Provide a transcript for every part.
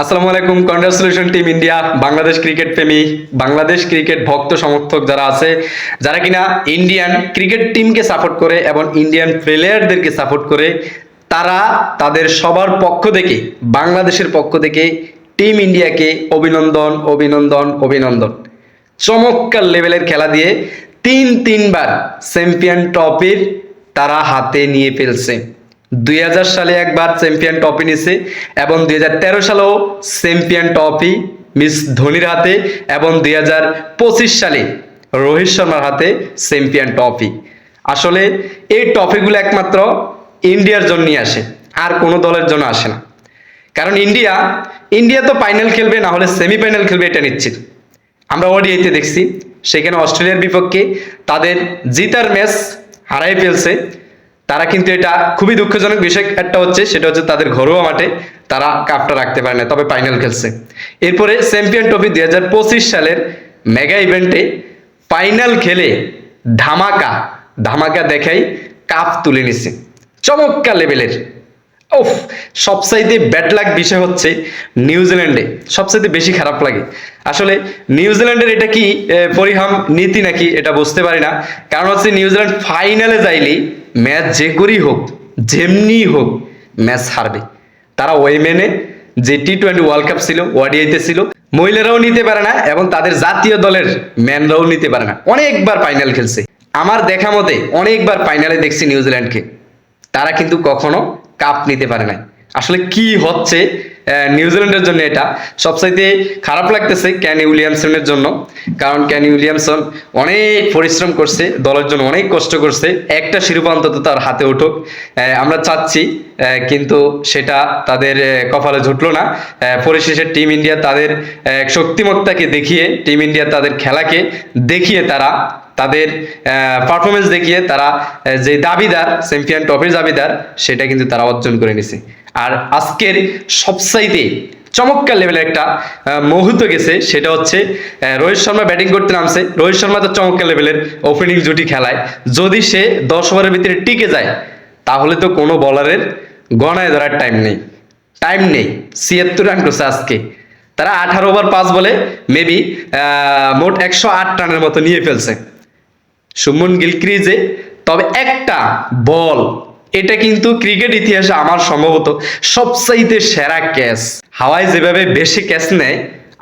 আসসালামু আলাইকুম congratulation team India Bangladesh cricket প্রেমী, বাংলাদেশ ক্রিকেট ভক্ত সমর্থক যারা আছে, যারা কিনা ইন্ডিয়ান ক্রিকেট টিমকে সাপোর্ট করে এবং ইন্ডিয়ান প্লেয়ারদেরকে সাপোর্ট করে, তারা তাদের সবার পক্ষ থেকে, বাংলাদেশের পক্ষ থেকে টিম ইন্ডিয়াকে অভিনন্দন অভিনন্দন অভিনন্দন। চমৎকার লেভেলের খেলা দিয়ে তিন তিনবার চ্যাম্পিয়ন ট্রফির তারা হাতে নিয়ে ফেলছে। দুই হাজার সালে একবার চ্যাম্পিয়ন ট্রফি নিছে এবং দুই হাজার তেরো সালেও চ্যাম্পিয়ন ট্রফি মিস ধোনির হাতে এবং দুই হাজার পঁচিশ সালে রোহিত শর্মার হাতে চ্যাম্পিয়ন ট্রফি। আসলে এই ট্রফিগুলো একমাত্র ইন্ডিয়ার জন্যই আসে, আর কোনো দলের জন্য আসে না। কারণ ইন্ডিয়া ইন্ডিয়া তো ফাইনাল খেলবে, না হলে সেমিফাইনাল খেলবে, এটা নিশ্চিত। আমরা ওডিআইতে দেখছি, সেখানে অস্ট্রেলিয়ার বিপক্ষে তাদের জিতার ম্যাচ হারাই ফেলছে। তারা কিন্তু এটা খুবই দুঃখজনক বিষয় একটা হচ্ছে, সেটা হচ্ছে তাদের ঘরোয়া মাঠে তারা কাপটা রাখতে পারে না, তবে ফাইনাল খেলছে। এরপরে চ্যাম্পিয়ন ট্রফি দুই হাজার পঁচিশ সালের মেগা ইভেন্টে ফাইনাল খেলে ধামাকা ধামাকা দেখাই কাপ তুলে নিছে। চমৎকার লেভেলের ওফ সবচাইতে ব্যাড লাগ বিষয় হচ্ছে নিউজিল্যান্ডে সবচাইতে বেশি খারাপ লাগে। আসলে নিউজিল্যান্ডের এটা কি পরিহাম, নীতি নাকি এটা বুঝতে পারি না। কারণ হচ্ছে নিউজিল্যান্ড ফাইনালে যাইলেই ম্যাচ যে করেই হোক যেমনি হোক ম্যাচ হারবে। তারা ওয়েমেনে যে টি টোয়েন্টি ওয়ার্ল্ড কাপ ছিল, ওয়াডিআইতে ছিল, মহিলারাও নিতে পারে না এবং তাদের জাতীয় দলের ম্যানরাও নিতে পারে না। অনেকবার ফাইনাল খেলছে। আমার দেখা মতে অনেকবার ফাইনালে দেখছি নিউজিল্যান্ডকে। তারা কিন্তু কখনো কাপ নিতে পারে নাই। আসলে কি হচ্ছে নিউজিল্যান্ডের জন্য এটা। সবচাইতে খারাপ লাগতেছে ক্যানি উইলিয়ামসনের জন্য। কারণ ক্যানি উইলিয়ামসন অনেক পরিশ্রম করছে, দলের জন্য অনেক কষ্ট করছে। একটা শিরোপা অন্তত তার হাতে উঠুক। আমরা চাচ্ছি কিন্তু সেটা তাদের কপালে জুটলো না। পরিশেষে টিম ইন্ডিয়া তাদের শক্তিমত্তাকে দেখিয়ে টিম ইন্ডিয়া তাদের খেলাকে দেখিয়ে তারা তাদের পারফরমেন্স দেখিয়ে তারা যে দাবিদার চ্যাম্পিয়ন ট্রফির দাবিদার, সেটা কিন্তু তারা অর্জন করে নিছে। আর আজকের সবসাইতে চমৎকার লেভেলের একটা মুহূর্ত গেছে, সেটা হচ্ছে রোহিত শর্মা ব্যাটিং করতে নামছে। রোহিত শর্মা তো চমৎকার লেভেলের ওপেনিং জুটি খেলায়। যদি সে দশ ওভারের ভিতরে টিকে যায়, তাহলে তো কোনো বলারের গণায় ধরার টাইম নেই। টাইম নেই। ছিয়াত্তর রান করছে আজকে। তারা আঠারো ওভার পাঁচ বলে মেবি মোট একশো আট রানের মতো নিয়ে ফেলছে। সুমন গিল ক্রিজে। তবে একটা বল, এটা কিন্তু ক্রিকেট ইতিহাসে আমার সম্ভবত সবচাইতে সেরা ক্যাচ। হাওয়ায় যেভাবে বেশি ক্যাচ নেয়,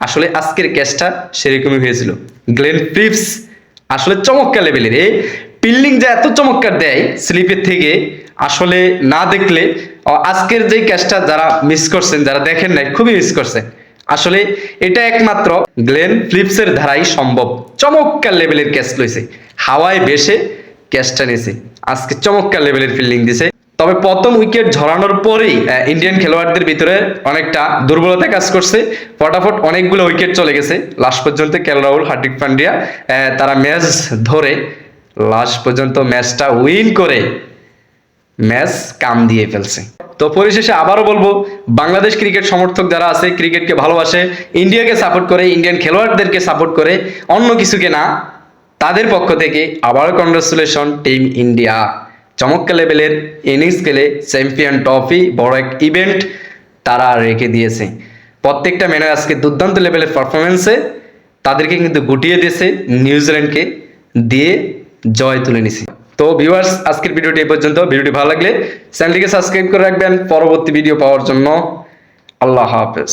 আসলে আজকের ক্যাচটা সেরকমই হয়েছিল। গ্লেন ফিপস আসলে চমৎকার লেভেলের। এ পিল্ডিং যে এত চমৎকার দেয় স্লিপের থেকে, আসলে না দেখলে আজকের যে ক্যাচটা যারা মিস করছেন, যারা দেখেন নাই, খুবই মিস করছে। আসলে এটা একমাত্র গ্লেন ফ্লিপসের ধারাই সম্ভব। চমৎকার লেভেলের ক্যাচ লইছে। হাওয়ায় বেশে ক্যাচটা নিয়েছে। আজকে চমৎকার লেভেলের ফিল্ডিং দিছে। তবে প্রথম উইকেট ঝরানোর পরেই ইন্ডিয়ান খেলোয়াড়দের ভিতরে অনেকটা দুর্বলতা কাজ করছে। ফটাফট অনেকগুলো উইকেট চলে গেছে। লাস্ট পর্যন্ত কেল রাহুল, হার্দিক পান্ডিয়া তারা ম্যাচ ধরে লাস্ট পর্যন্ত ম্যাচটা উইন করে ম্যাচ কাম দিয়ে ফেলছে। তো পরিশেষে আবারও বলব, বাংলাদেশ ক্রিকেট সমর্থক যারা আছে ক্রিকেটকে ভালোবাসে ইন্ডিয়াকে সাপোর্ট করে ইন্ডিয়ান খেলোয়াড়দেরকে সাপোর্ট করে, অন্য কিছুকে না তাদের পক্ষ থেকে আবারও কংগ্রেচুলেশন টিম ইন্ডিয়া চমৎকার লেভেলের ইনিংস খেলে চ্যাম্পিয়ন ট্রফি বড় এক ইভেন্ট তারা রেখে দিয়েছে। প্রত্যেকটা ম্যানের আজকে দুর্দান্ত লেভেলের পারফরমেন্সে তাদেরকে কিন্তু গুটিয়ে দিয়েছে নিউজিল্যান্ডকে দিয়ে জয় তুলে নিছে তো ভিউয়ার্স আজকের ভিডিওটি এই পর্যন্ত। ভিডিওটি ভালো লাগলে চ্যানেলটিকে সাবস্ক্রাইব করে রাখবেন। পরবর্তী ভিডিও পাওয়ার জন্য আল্লাহ হাফেজ।